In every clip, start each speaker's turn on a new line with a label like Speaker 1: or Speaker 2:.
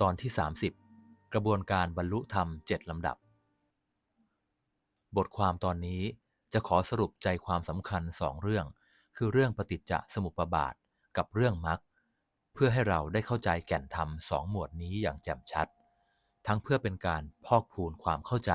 Speaker 1: ตอนที่ 30 กระบวนการบรรลุธรรม7ลำดับ บทความตอนนี้จะขอสรุปใจความสำคัญสองเรื่อง คือเรื่องปฏิจจสมุปบาทกับเรื่องมรรคเพื่อให้เราได้เข้าใจแก่นธรรมสองหมวดนี้อย่างแจ่มชัด ทั้งเพื่อเป็นการพอกพูนความเข้าใจ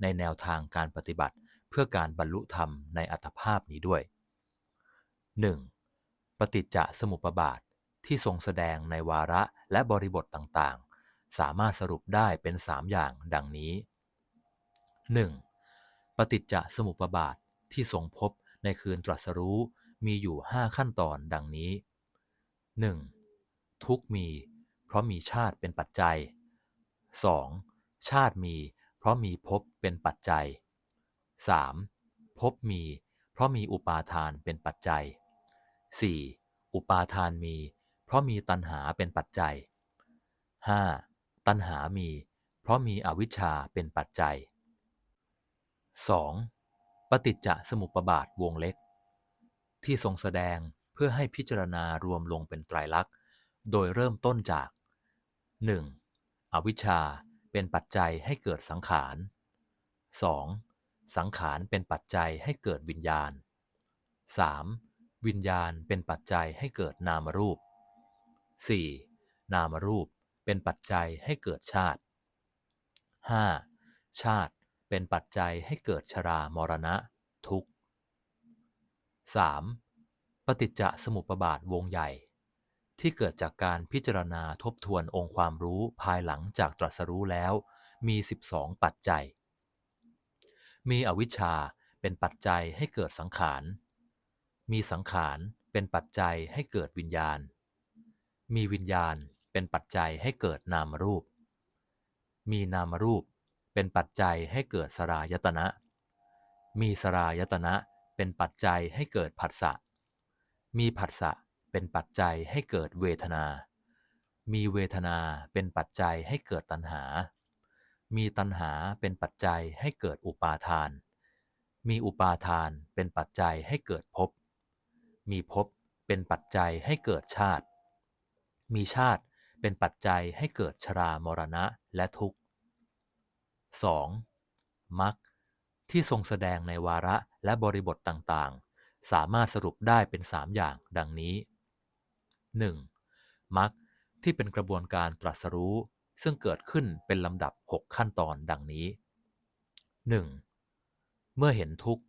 Speaker 1: ในแนวทางการปฏิบัติ เพื่อการบรรลุธรรมในอัตภาพนี้ด้วย 1. ปฏิจจสมุปบาทที่ทรงแสดงในวาระและบริบทต่าง สามารถสรุปได้เป็นสามอย่างดังนี้ 1. ปฏิจจสมุปบาทที่ทรงพบในคืนตรัสรู้มีอยู่ห้าขั้นตอนดังนี้ 1. ทุกมี เพราะมีชาติเป็นปัจจัย 2. ชาติมี เพราะมีภพเป็นปัจจัย 3. ภพมี เพราะมีอุปาทานเป็นปัจจัย 4. อุปาทานมี เพราะมีตัณหาเป็นปัจจัย 5. ตัณหามี เพราะมีอวิชชาเป็นปัจจัย 2. ปฏิจจสมุปบาทวงเล็ก ที่ทรงแสดงเพื่อให้พิจารณารวมลงเป็นไตรลักษณ์ โดยเริ่มต้นจาก 1. อวิชชาเป็นปัจจัยให้เกิดสังขาร 2. สังขารเป็นปัจจัยให้เกิดวิญญาณ 3. วิญญาณเป็นปัจจัยให้เกิดนามรูป 4. นามรูป เป็นปัจจัยให้เกิดชาติ 5. ชาติเป็นปัจจัยให้เกิดชรามรณะ ทุกข์ 3. ปฏิจจสมุปบาทวงใหญ่ ที่เกิดจากการพิจารณาทบทวนองค์ความรู้ภายหลังจากตรัสรู้แล้ว มี 12 ปัจจัย มีอวิชชาเป็นปัจจัยให้เกิดสังขาร มีสังขารเป็นปัจจัยให้เกิดวิญญาณ มีวิญญาณ เป็นปัจจัยให้เกิดนามรูป มีนามรูปเป็นปัจจัยให้เกิดสรายตนะ มีสรายตนะเป็นปัจจัยให้เกิดผัสสะ มีผัสสะเป็นปัจจัยให้เกิดเวทนา มีเวทนาเป็นปัจจัยให้เกิดตัณหา มีตัณหาเป็นปัจจัยให้เกิดอุปาทาน มีอุปาทานเป็นปัจจัยให้เกิดภพ มีภพเป็นปัจจัยให้เกิดชาติ มีชาติ เป็นปัจจัยให้เกิดชรามรณะและทุกข์ 2. มรรคที่ทรงแสดงในวาระและบริบทต่างๆ สามารถสรุปได้เป็นสามอย่างดังนี้ 1. มรรคที่เป็นกระบวนการตรัสรู้ซึ่งเกิดขึ้นเป็นลำดับ 6 ขั้นตอนดังนี้ 1. เมื่อเห็นทุกข์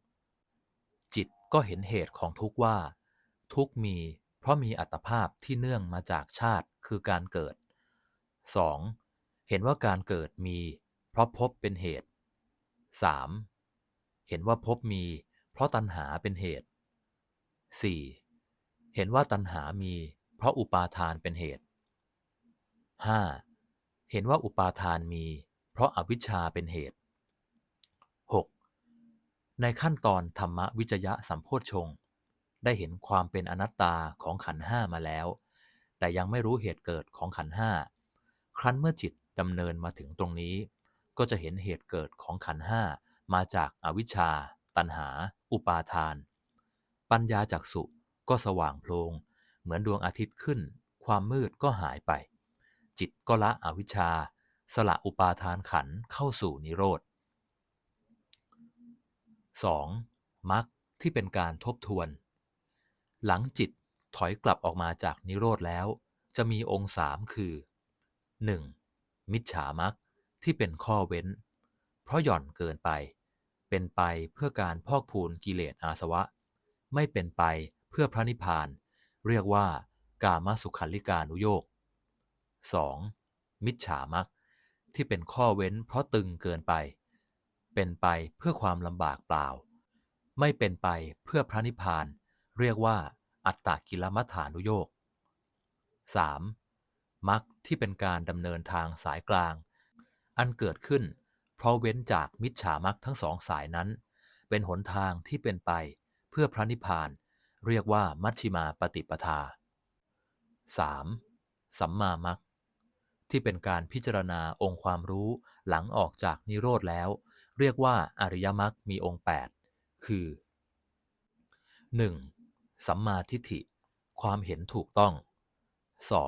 Speaker 1: จิตก็เห็นเหตุของทุกข์ว่า ทุกข์มี เพราะมีอัตภาพที่เนื่องมาจากชาติคือการเกิด 2. เห็นว่าการเกิดมี เพราะภพเป็นเหตุ 3. เห็นว่าภพมี เพราะตัณหาเป็นเหตุ 4. เห็นว่าตัณหามี เพราะอุปาทานเป็นเหตุ 5. เห็นว่าอุปาทานมี เพราะอวิชชาเป็นเหตุ 6. ในขั้นตอนธรรมวิจยะสัมโพชฌงค ได้เห็นความเป็นอนัตตาของขันห้ามาแล้ว แต่ยังไม่รู้เหตุเกิดของขันห้าครั้นเมื่อจิตดำเนินมาถึงตรงนี้ ก็จะเห็นเหตุเกิดของขันห้ามาจากอาวิชชา ตัณหา อุปาทาน ปัญญาจักสุก็สว่างโพลงเหมือนดวงอาทิตย์ขึ้น ความมืดก็หายไป จิตก็ละอวิชชา สละอุปาทานขันเข้าสู่นิโรธ 2. มรรคที่เป็นการทบทวน หลังจิตถอยกลับออกมาจากนิโรธแล้ว จะมีองค์สามคือ 1. มิจฉามรรคที่เป็นข้อเว้น เพราะหย่อนเกินไป เป็นไปเพื่อการพอกพูนกิเลสอาสวะ ไม่เป็นไปเพื่อพระนิพพาน เรียกว่ากามสุขันลิกานุโยก 2. มิจฉามรรคที่เป็นข้อเว้นเพราะตึงเกินไป เป็นไปเพื่อความลำบากเปล่า ไม่เป็นไปเพื่อพระนิพพาน เรียกว่า อัตตกิลมัฏฐานุโยก 3. มรรคที่เป็นการดำเนินทางสายกลาง อันเกิดขึ้น เพราะเว้นจากมิจฉามรรคทั้งสองสายนั้น เป็นหนทางที่เป็นไปเพื่อพระนิพพาน เรียกว่ามัชชิมาปฏิปทา 3. สัมมามรรคที่เป็นการพิจารณาองค์ความรู้หลังออกจากนิโรธแล้ว เรียกว่าอริยมรรคมีองค์ 8 คือ 1. สัมมาทิฏฐิ ความเห็นถูกต้อง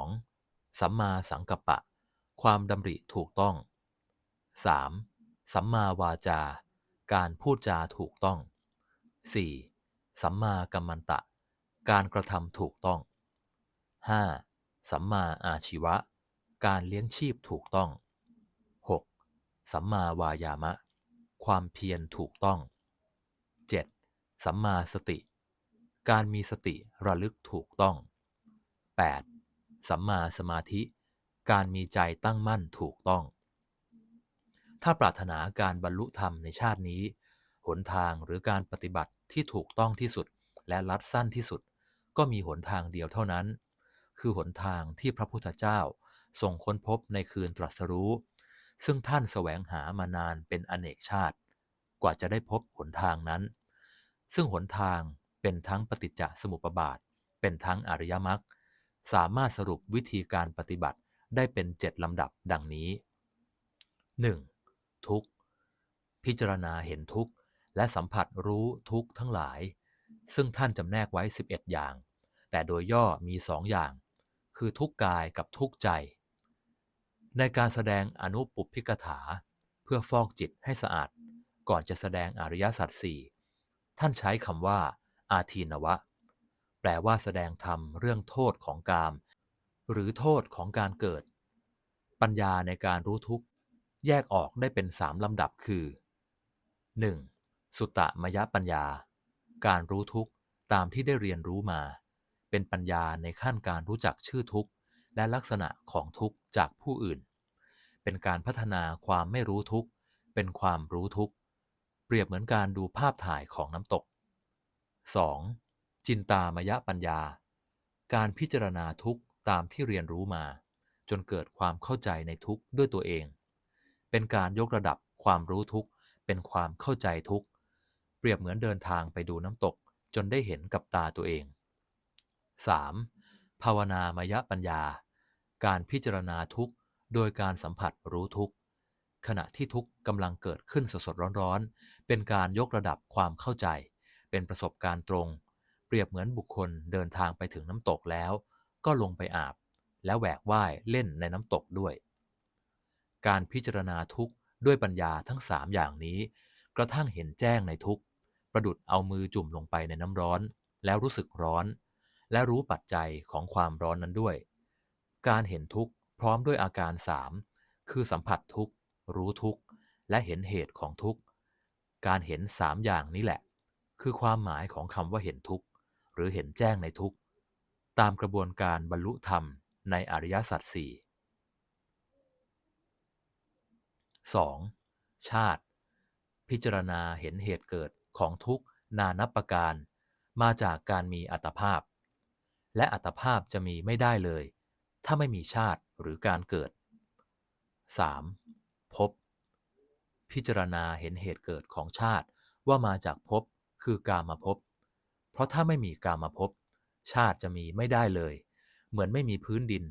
Speaker 1: 2. สัมมาสังกัปปะ ความดำริถูกต้อง 3. สัมมาวาจา การพูดจาถูกต้อง 4. สัมมากัมมันตะ การกระทำถูกต้อง 5. สัมมาอาชีวะ การเลี้ยงชีพถูกต้อง 6. สัมมาวายามะ ความเพียรถูกต้อง 7. สัมมาสติ การมีสติระลึกถูกต้อง 8. สัมมาสมาธิ การมีใจตั้งมั่นถูกต้อง ถ้าปรารถนาการบรรลุธรรมในชาตินี้ หนทางหรือการปฏิบัติที่ถูกต้องที่สุดและลัดสั้นที่สุด ก็มีหนทางเดียวเท่านั้น คือหนทางที่พระพุทธเจ้าทรงค้นพบในคืนตรัสรู้ ซึ่งท่านแสวงหามานานเป็นอเนกชาติ กว่าจะได้พบหนทางนั้น ซึ่งหนทาง เป็นทั้งปฏิจจสมุปบาท เป็นทั้งอริยมรรคสามารถสรุปวิธีการปฏิบัติได้เป็นเจ็ดลำดับดังนี้ 1. ทุกพิจารณาเห็นทุกข์และสัมผัสรู้ทุกข์ทั้งหลาย ซึ่งท่านจำแนกไว้ 11 อย่าง แต่โดยย่อมีสองอย่าง คือทุกกายกับทุกใจ ในการแสดงอนุปุพพิกถา เพื่อฟอกจิตให้สะอาด ก่อนจะแสดงอริยสัจสี่ท่านใช้คำว่า อาทีนวะ แปลว่าแสดงธรรมเรื่องโทษของกาม หรือโทษของการเกิด ปัญญาในการรู้ทุกข์ แยกออกได้เป็นสามลำดับคือ 1. สุตตมยปัญญา การรู้ทุกข์ตามที่ได้เรียนรู้มา เป็นปัญญาในขั้นการรู้จักชื่อทุกข์ และลักษณะของทุกข์จากผู้อื่น เป็นการพัฒนาความไม่รู้ทุกข์ เป็นความรู้ทุกข์ เปรียบเหมือนการดูภาพถ่ายของน้ำตก 2. จินตามยปัญญา การพิจารณาทุกข์ตามที่เรียนรู้มา จนเกิดความเข้าใจในทุกข์ด้วยตัวเอง เป็นการยกระดับความรู้ทุกข์เป็นความเข้าใจทุกข์เปรียบเหมือนเดินทางไปดูน้ำตกจนได้เห็นกับตาตัวเอง 3. ภาวนามยปัญญา การพิจารณาทุกข์โดยการสัมผัสรู้ทุกข์ขณะที่ทุกข์กำลังเกิดขึ้นสดๆร้อนๆ เป็นการยกระดับความเข้าใจ เป็นประสบการณ์ตรง เปรียบเหมือนบุคคลเดินทางไปถึงน้ำตกแล้ว ก็ลงไปอาบ แล้วแหวกว่ายเล่นในน้ำตกด้วย การพิจารณาทุกข์ด้วยปัญญาทั้งสามอย่างนี้ กระทั่งเห็นแจ้งในทุกข์ประดุดเอามือจุ่มลงไปในน้ำร้อน แล้วรู้สึกร้อน และรู้ปัจจัยของความร้อนนั้นด้วย การเห็นทุกข์พร้อมด้วยอาการสามคือสัมผัสทุกข์ รู้ทุกข์ และเห็นเหตุของทุกข์ การเห็นสามอย่างนี้แหละ คือความหมายของคำว่าเห็นทุกข์ หรือเห็นแจ้งในทุกข์ ตามกระบวนการบรรลุธรรมในอริยสัจสี่ 2. ชาติ พิจารณาเห็นเหตุเกิดของทุกข์นานับประการ มาจากการมีอัตภาพ และอัตภาพจะมีไม่ได้เลย ถ้าไม่มีชาติหรือการเกิด 3. ภพพิจารณาเห็นเหตุเกิดของชาติว่ามาจากภพ คือกามภพบ เพราะถ้าไม่มีกามภพบ ชาติจะมีไม่ได้เลย เหมือนไม่มีพื้นดิน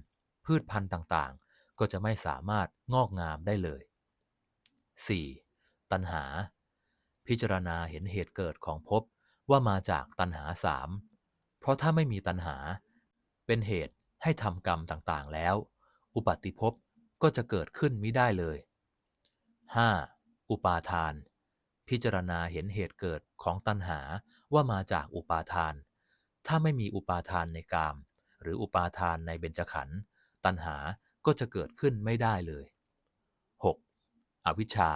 Speaker 1: พืชพันธุ์ต่างๆ ก็จะไม่สามารถงอกงามได้เลย 4. ตัณหา พิจารณาเห็นเหตุเกิดของภพว่ามาจากตัณหาสามเพราะถ้าไม่มีตัณหา เป็นเหตุให้ทำกรรมต่างๆแล้ว อุปัติภพก็จะเกิดขึ้นไมิได้เลย 5. อุปาทาน พิจารณาเห็นเหตุเกิดของตัณหาว่ามาจากอุปาทาน ถ้าไม่มีอุปาทานในกาม หรืออุปาทานในเบญจขันธ์ตัณหาก็จะเกิดขึ้นไม่ได้เลย 6. อวิชชา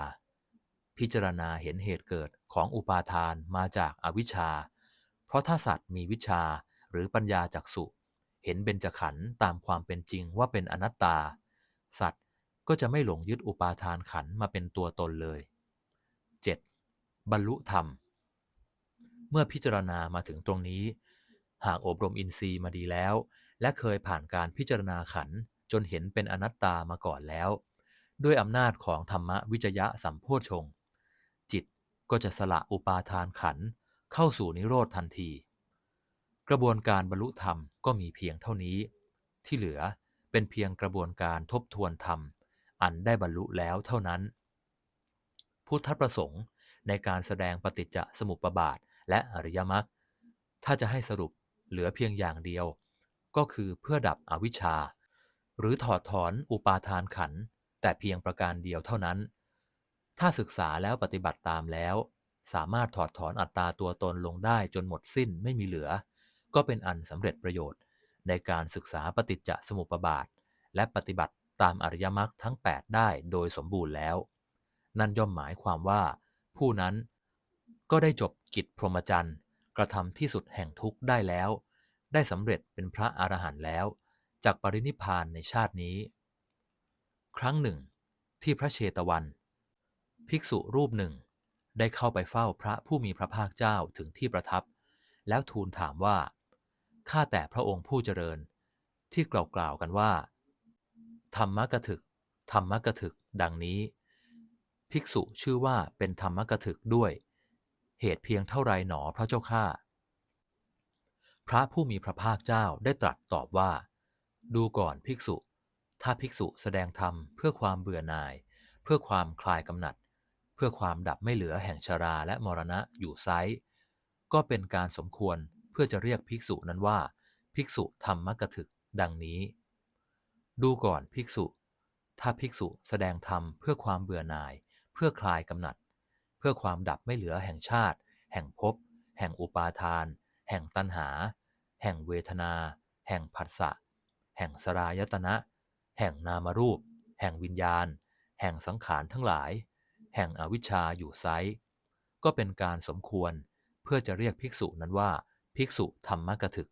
Speaker 1: พิจารณาเห็นเหตุเกิดของอุปาทานมาจากอวิชชา เพราะถ้าสัตว์มีวิชาหรือปัญญาจักสุเห็นเบญจขันธ์ตามความเป็นจริงว่าเป็นอนัตตา สัตว์ก็จะไม่หลงยึดอุปาทานขันธ์มาเป็นตัวตนเลย บรรลุธรรม เมื่อพิจารณามาถึงตรงนี้ หากอบรมอินทรีย์มาดีแล้ว และเคยผ่านการพิจารณาขันจนเห็นเป็นอนัตตามาก่อนแล้ว ด้วยอำนาจของธรรมวิจยะสัมโพชง จิตก็จะสละอุปาทานขันเข้าสู่นิโรธทันที กระบวนการบรรลุธรรมก็มีเพียงเท่านี้ ที่เหลือเป็นเพียงกระบวนการทบทวนธรรม อันได้บรรลุแล้วเท่านั้น พุทธประสงค์ ในการแสดงปฏิจจสมุปบาท และอริยมรรคถ้าจะให้สรุปเหลือเพียงอย่างเดียว ก็คือเพื่อดับอวิชชา หรือถอดถอนอุปาทานขัน แต่เพียงประการเดียวเท่านั้น ถ้าศึกษาแล้วปฏิบัติตามแล้ว สามารถถอดถอนอัตตาตัวตนลงได้จนหมดสิ้นไม่มีเหลือ ก็เป็นอันสำเร็จประโยชน์ ในการศึกษาปฏิจจสมุปบาท และปฏิบัติตามอริยมรรคทั้ง 8 ได้โดยสมบูรณ์แล้ว นั่นย่อมหมายความว่า ผู้นั้นก็ได้จบกิจพรหมจรรย์ กระทำที่สุดแห่งทุกข์ได้แล้ว ได้สำเร็จเป็นพระอรหันต์แล้ว จากปรินิพพานในชาตินี้ ครั้งหนึ่ง ที่พระเชตวัน ภิกษุรูปหนึ่ง ได้เข้าไปเฝ้าพระผู้มีพระภาคเจ้าถึงที่ประทับ แล้วทูลถามว่า ข้าแต่พระองค์ผู้เจริญ ที่กล่าวกล่าวกันว่า ธรรมกถึก ธรรมกถึก ดังนี้ ภิกษุชื่อว่าเป็นธรรมกถึกด้วย เหตุเพียงเท่าไรหนอพระเจ้าข้าพระผู้มีพระภาคเจ้าได้ตรัสตอบว่า ดูก่อนภิกษุ ถ้าภิกษุแสดงธรรมเพื่อความเบื่อหน่าย เพื่อความคลายกำหนัด เพื่อความดับไม่เหลือแห่งชราและมรณะอยู่ไซก็เป็นการสมควรเพื่อจะเรียกภิกษุนั้นว่า ภิกษุธรรมกถึกดังนี้ ดูก่อนภิกษุ ถ้าภิกษุแสดงธรรมเพื่อความเบื่อหน่าย เพื่อคลายกำหนัด เพื่อความดับไม่เหลือแห่งชาติ แห่งภพแห่งอุปาทาน แห่งตัณหา แห่งเวทนา แห่งผัสสะแห่งสรายตนะ แห่งนามรูป แห่งวิญญาณ แห่งสังขารทั้งหลาย แห่งอวิชชาอยู่ไซก็เป็นการสมควรเพื่อจะเรียกภิกษุนั้นว่า ภิกษุธรรมกถึก